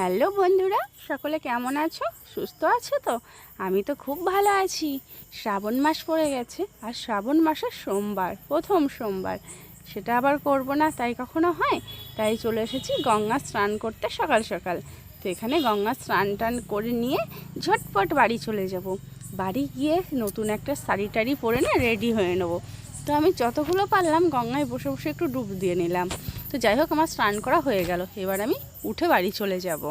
Hello বন্ধুরা, সকলে কেমন আছো? সুস্থ আছো তো? আমি তো খুব ভালো আছি। শ্রাবণ মাস পড়ে গেছে, আর শ্রাবণ মাসের সোমবার, প্রথম সোমবার। সেটা আবার করব না, তাই কখনো হয়? তাই চলে এসেছি গঙ্গা স্নান করতে সকাল সকাল। তো এখানে গঙ্গা স্নান টান করে নিয়ে ঝটপট বাড়ি চলে যাব। বাড়ি গিয়ে নতুন একটা শাড়ি টাড়ি পরে না রেডি হয়ে নেব। তো আমি যতগুলো পারলাম গঙ্গায় বসে বসে একটু ডুব দিয়ে নিলাম। তো যাই হোক, আমার স্নান করা হয়ে গেল। এবার আমি উঠে বাড়ি চলে যাব।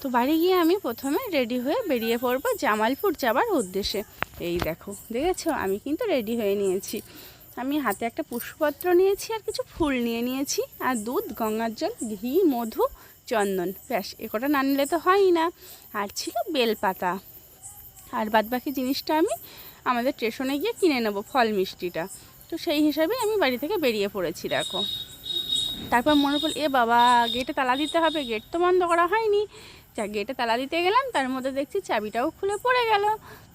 তো বাড়ি গিয়ে আমি প্রথমে রেডি হয়ে বেরিয়ে পড়ব জামালপুর যাবার উদ্দেশ্যে। এই দেখো, দেখেছ? আমি কিন্তু রেডি হয়ে নিয়েছি। আমি হাতে একটা পুষ্পপত্র নিয়েছি আর কিছু ফুল নিয়ে নিয়েছি আর দুধ, গঙ্গার জল, ঘি, মধু, চন্দন। ব্যাস কটা না নিলে তো হয়ই না। আর ছিল বেলপাতা। আর বাদবাকি জিনিসটা আমি আমাদের স্টেশনে গিয়ে কিনে নেব ফল মিষ্টিটা। তো সেই হিসাবে আমি বাড়ি থেকে বেরিয়ে পড়েছি, দেখো। তারপর মনে পড়ল, এ বাবা গেটে তালা দিতে হবে গেট তো বন্ধ করা হয়নি। যা গেটে তালা দিতে গেলাম, তার মধ্যে দেখছি চাবিটাও খুলে পড়ে গেল।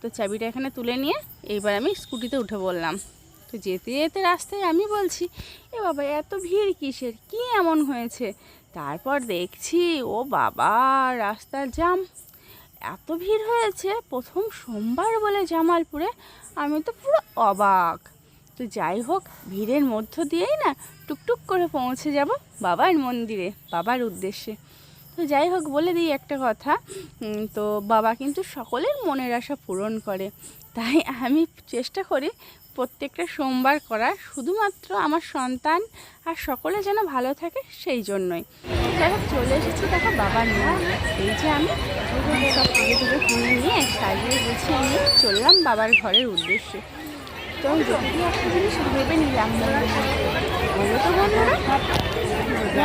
তো চাবিটা এখানে তুলে নিয়ে এইবার আমি স্কুটিতে উঠে বললাম তো যেতে যেতে রাস্তায় আমি বলছি, এ বাবা, এত ভিড় কিসের? কি এমন হয়েছে? তারপর দেখছি, ও বাবা, রাস্তার জাম। এত ভিড় হয়েছে, প্রথম সোমবার বলে জামালপুরে। আমি তো পুরো অবাক। তো যাই হোক, ভিড়ের মধ্য দিয়েই না টুকটুক করে পৌঁছে যাব বাবার মন্দিরে, বাবার উদ্দেশ্যে। তো যাই হোক, বলে দিই একটা কথা তো বাবা কিন্তু সকলের মনের আশা পূরণ করে। তাই আমি চেষ্টা করি প্রত্যেকটা সোমবার করা, শুধুমাত্র আমার সন্তান আর সকলে যেন ভালো থাকে সেই জন্যই। যাই হোক, চলে এসেছি দেখো বাবার নিয়ে এই যে আমি সব টুজো কিনে নিয়ে, সাজিয়ে গুছিয়ে নিয়ে চললাম বাবার ঘরের উদ্দেশ্যে। তো আমি যদি একটা জিনিস ভেবে নিলাম। বলো তো বন্ধুরা।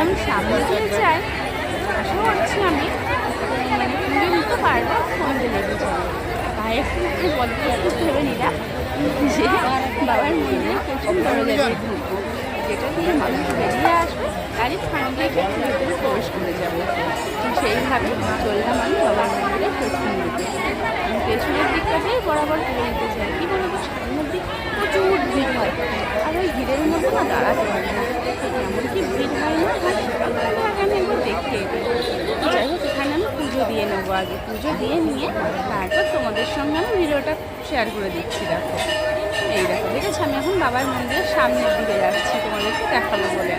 আমি সামনে দিয়ে যাই আশা করছি আমি মানে পুজো নিতে পারব সন্ধে লেগে যাবে তাই একটু বদ্ধ একটু ভেবে নিলাম যে বাবার মন্দিরে প্রচুর দরজা দিয়ে ঢুকবো যেটা দিয়ে মানুষ বেরিয়ে আসবে, তারই দেখে ভেতরে প্রবেশ করে যাব। সেইভাবে চললাম আমি বাবার মন্দিরে পেছন দিকে। পেছনের দিকটাতেই বরাবর পুজো নিতে চাই। কী বলব, সামনের দিক প্রচুর ভিড় হয়। আর ওই ভিড়ের মধ্যে না দাঁড়াতে পারি না। এমনকি ভিড় হয় না আর আগে আমি একবার দেখে তো যাই হোক, এখানে আমি পুজো দিয়ে নেব আগে। পুজো দিয়ে নিয়ে তারপর তোমাদের সঙ্গে আমি ভিডিওটা শেয়ার করে দিচ্ছি, দেখো। এই দেখো দেখেছ আমি এখন বাবার মন্দিরের সামনের দিকে যাচ্ছি, তোমাদেরকে দেখাবো বলে।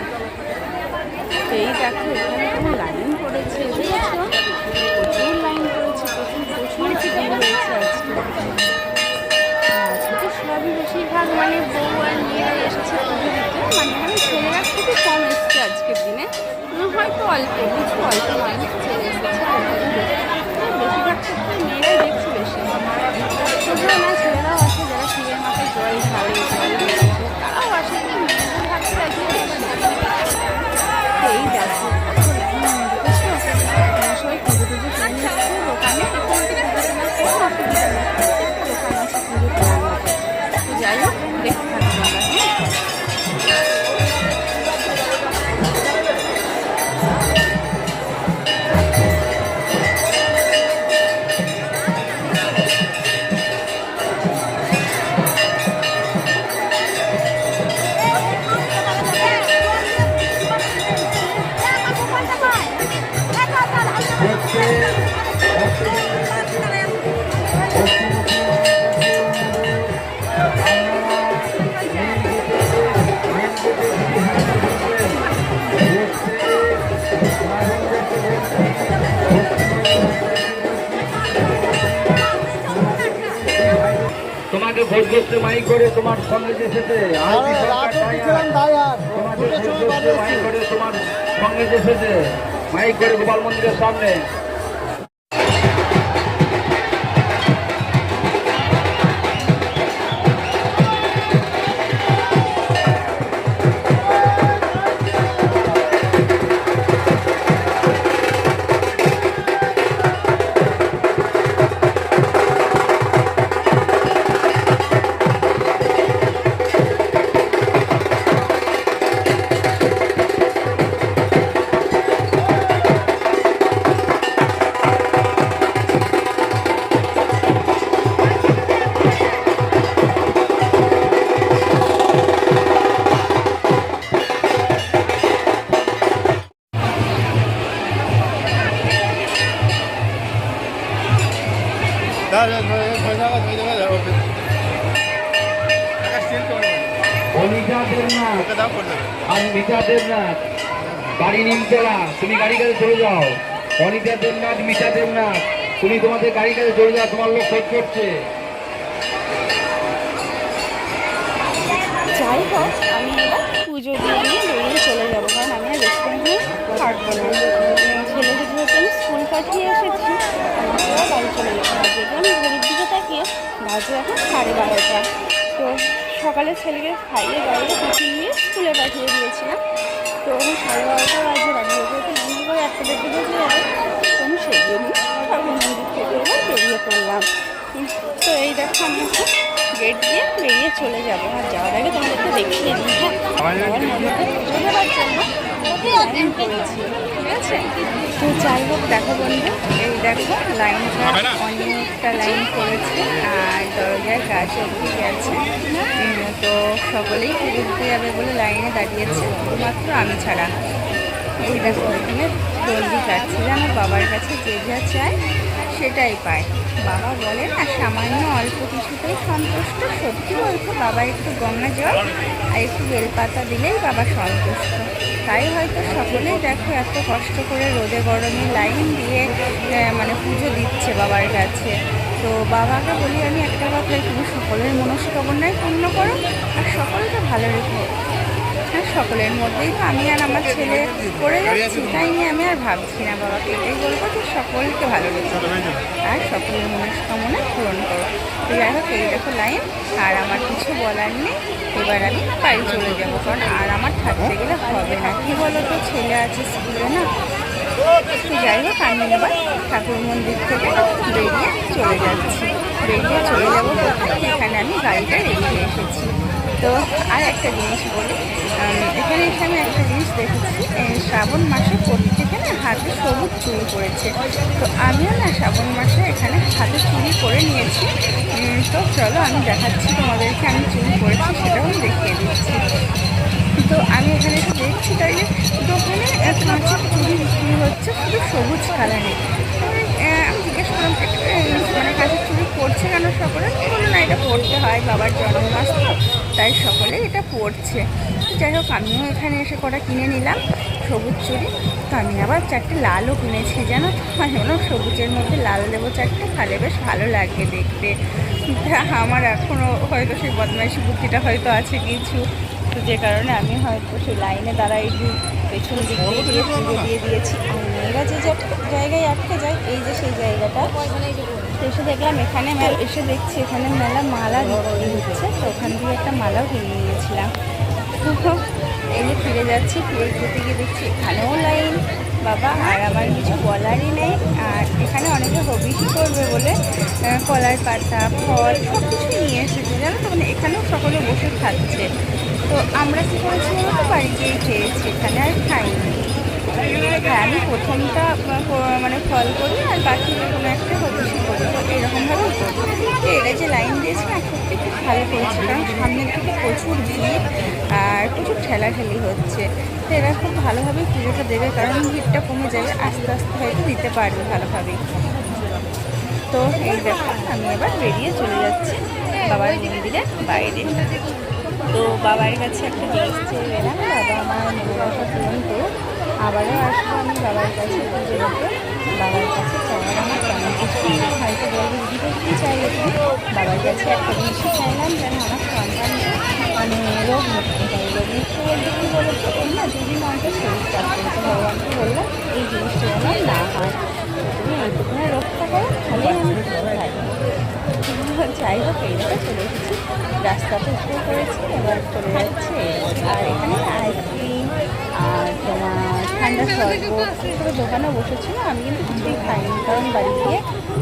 এই দেখো, এখানে কোনো বেশিরভাগ মানে বউ আর মেয়েরাই এসেছে পুজো দিতে মানে এখানে খুবই কম এসছে আজকের দিনে হয়তো অল্প কিছু অল্প মানুষ ছেলে বেশিরভাগ ক্ষেত্রে মেয়েরাই দেখছি বেশি শুধু না ছেলেরাও আছে, যারা শিবের মাথায় জল ঢালে তোমাকে ভোট করতে মাই করে তোমার সঙ্গে এসেছে মাই করে গোপাল মন্দিরের সামনে। অনিতা দেবনাথ আর মিতা দেবনাথ গাড়ি নিমতলা তুমি গাড়ি কাছে চলে যাও। অনিতা দেবনাথ মিতা দেবনাথ তুমি তোমাদের গাড়ি কাছে চলে যাও তোমার লোক খোঁজ করছে। যাই হোক আমি এবার পুজো দিয়ে নিয়ে বেরিয়ে চলে যাব কারণ আমি আর রেস্টুরেন্টে থাকব না। ছেলেকে যেহেতু আমি স্কুল পাঠিয়ে এসেছি বাড়ি চলে হবে আমি ঘড়ির দিকে তাকিয়ে বাজে এখন সাড়ে বারোটা। তো সকালে ছেলেকে খাইয়ে দাঁড়িয়ে টিফিন নিয়ে স্কুলে পাঠিয়ে দিয়েছিলাম। তো আমি সাড়ে বারোটা বাজে বাড়ি করতে মনে করে একটা দেখতে বেজে যাবে তো আমি সেই জন্য ঠাকুর মন্দির থেকে এবার বেরিয়ে পড়লাম। তো এই দেখো আমি একটু গেট দিয়ে বেরিয়ে চলে যাব। আর যাওয়ার আগে তোমাদেরকে দেখিয়ে দিই হ্যাঁ? আমার মন্দিরটা পুজো তো যাই হোক দেখো বন্ধু এই দেখো লাইনটা অনেকটা লাইন করেছে আর দরজার কাজ অবধি গেছে তো সকলেই দিতে যাবে বলে লাইনে দাঁড়িয়েছে শুধুমাত্র আমি ছাড়া এই দেখো এখানে দন্ডি কাটছে যেন বাবার কাছে যে যা চায় সেটাই পায় বাবা বলে না সামান্য অল্প কিছুতেই সন্তুষ্ট সত্যি বলতে বাবা একটু গঙ্গা জল আর একটু বেলপাতা দিলেই বাবা সন্তুষ্ট তাই হয়তো সকলেই দেখো এত কষ্ট করে রোদে গরমে লাইন দিয়ে মানে পুজো দিচ্ছে বাবার কাছে। তো বাবাকে বলি, আমি একটা কথাই তুমি সকলের মনস্কামনায় পূর্ণ করো আর সকলকে ভালো রেখো। হ্যাঁ সকলের মধ্যেই তো আমি আর আমার ছেলে করে যাচ্ছি, তাই নিয়ে আমি আর ভাবছি না বাবাকে, এটাই বলব যে সকলকে ভালো লেগেছে আর সকলের মনস্কামনা পূরণ করো। তো যাই হোক, এই দেখো লাইন আর আমার কিছু বলার নেই, এবার আমি বাড়ি চলে যাব, কারণ আর আমার থাকতে গেলে হবে না। কি বলো তো ছেলে আছে স্কুলে না? যাই হোক, আমি এবার ঠাকুর মন্দির থেকে বেরিয়ে চলে যাচ্ছি। বেরিয়ে চলে যাব? এখানে আমি গাড়িটা রেখে এসেছি। তো আর একটা জিনিস বলি এখানে এসে আমি একটা জিনিস দেখেছি শ্রাবণ মাসে প্রত্যেকে না হাতে সবুজ চুরি করেছে তো আমিও না শ্রাবণ মাসে এখানে হাতে চুরি করে নিয়েছি। তো চলো আমি দেখাচ্ছি তোমাদেরকে আমি চুরি করেছি সেটাও দেখিয়ে দিচ্ছি। তো আমি এখানে দেখছি তাই যে দোকানে এক মাছের চুরি বিক্রি হচ্ছে শুধু সবুজ কালারে তো আমি, আহ, "এ, মানে কাছে চুরি করছে কেন সকলে? বলল না এটা পড়তে হয় বাবার জন্মমাস তাই সকলে এটা পড়ছে। যাই হোক আমিও এখানে এসে কটা কিনে নিলাম সবুজ চুড়ি। তো আমি আবার চারটে লালও কিনেছি জানো তো? সবুজের মধ্যে লাল দেবো চারটে তাহলে বেশ ভালো লাগবে দেখতে। আমার এখনও হয়তো সেই বদমাইশি বুদ্ধিটা হয়তো আছে কিছু। তো যে কারণে আমি হয়তো সেই লাইনে দাঁড়াই পেছন দিক দিয়ে দিয়ে দিয়েছি। আর মেয়েরা যে যে জায়গায় আটকে যায়, এই যে সেই জায়গাটা। এসে দেখলাম এখানে এসে দেখছি এখানে মেলা মালা বিক্রি হচ্ছে, তো ওখান থেকে একটা মালাও কিনে নিয়েছিলাম এই যে ফিরে যাচ্ছি, ফিরে যেতে গিয়ে দেখছি এখানেও লাইন। বাবা, আর আমার কিছু বলারই নেই। আর এখানে অনেকে হবিষই করবে বলে কলার পাতা, ফল সব কিছু নিয়ে এসেছে। জানো তো মানে এখানেও সকলে বসে খাচ্ছে। তো আমরা কী করেছি বলতো বাড়িতেই খেয়েছি, এখানে আর খাইনি। আমি প্রথমটা মানে ফল করি আর বাকি কোনো একটা হবিষই করি তো এরকমভাবেই করি তো এরা যে লাইন দিয়েছে না, সত্যি খুব ভালো করেছে, কারণ সামনের দিকে প্রচুর ভিড় আর প্রচুর ঠেলাঠেলি হচ্ছে। তো এরা খুব ভালোভাবেই পুজোটা দেবে, কারণ ভিড়টা কমে যাবে, আস্তে আস্তে হয়তো দিতে পারবে ভালোভাবেই। তো এই দেখো আমি এবার বেরিয়ে চলে যাচ্ছি বাবার মন্দিরের বাইরে। তো বাবার কাছে একটা জিনিস চেয়ে গেলাম বাবা আমার আবারও আসব আমি বাবার কাছে পুজো দিতে বাবার কাছে চাওয়ার আমার তেমন কিছু নেই। হয়তো বলব। দিদিকে কী চাইলে তুমি বাবার কাছে একটা জিনিসই চাইলাম যেন আমার সন্তানকে মানে রোগ মুক্তি হয় রোগ মুক্তি বলতে কী বলো তো ওর না দুদিন অন্তর শরীর চাপ করতে ভগবানকে বললাম, এই জিনিসটা যেন না হয়। তুমি এইটুকুনে রক্ষা করো, তাহলেই আমি যাই হোক, এইভাবে চলে এসেছি। রাস্তাতে উঠে করেছি, এবার চলে দোকানে বসেছিল, আমি কিন্তু কিছুই খাইনি, কারণ বাড়ি গিয়ে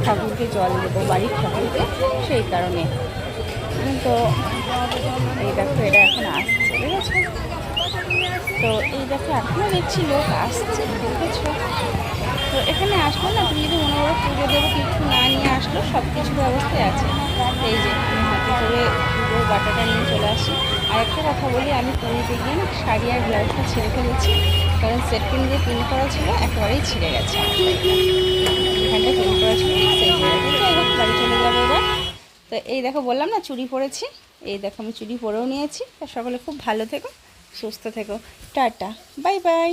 ঠাকুরকে জল দেবো, বাড়ির ঠাকুরকে, সেই কারণে। তো এই দেখো, এটা এখন আসছে, বুঝেছ? তো এই দেখো এখনও দেখছি লোক আসছে, দেখেছ? তো এখানে আসলো না, তুমি যদি মনে করো পুজো দেবো, কিছু না নিয়ে আসলো সব কিছু ব্যবস্থায় আছে। এই যে হাতে করে পুজোর বাটাটা নিয়ে চলে আসি। আর একটা কথা বলি, আমি পুরীতে গিয়ে না শাড়ি আর ব্লাউজটা ছেড়ে ফেলেছি। কারণ সেট পিন দিয়ে পিন করা ছিল একেবারেই ছিঁড়ে গেছে। সেই বাড়ি চলে যাব তো এই দেখো, বললাম না চুরি পরেছি। এই দেখো, আমি চুরি পরেও নিয়েছি। তা সকলে খুব ভালো থেকো, সুস্থ থেকো। Tata, bye bye.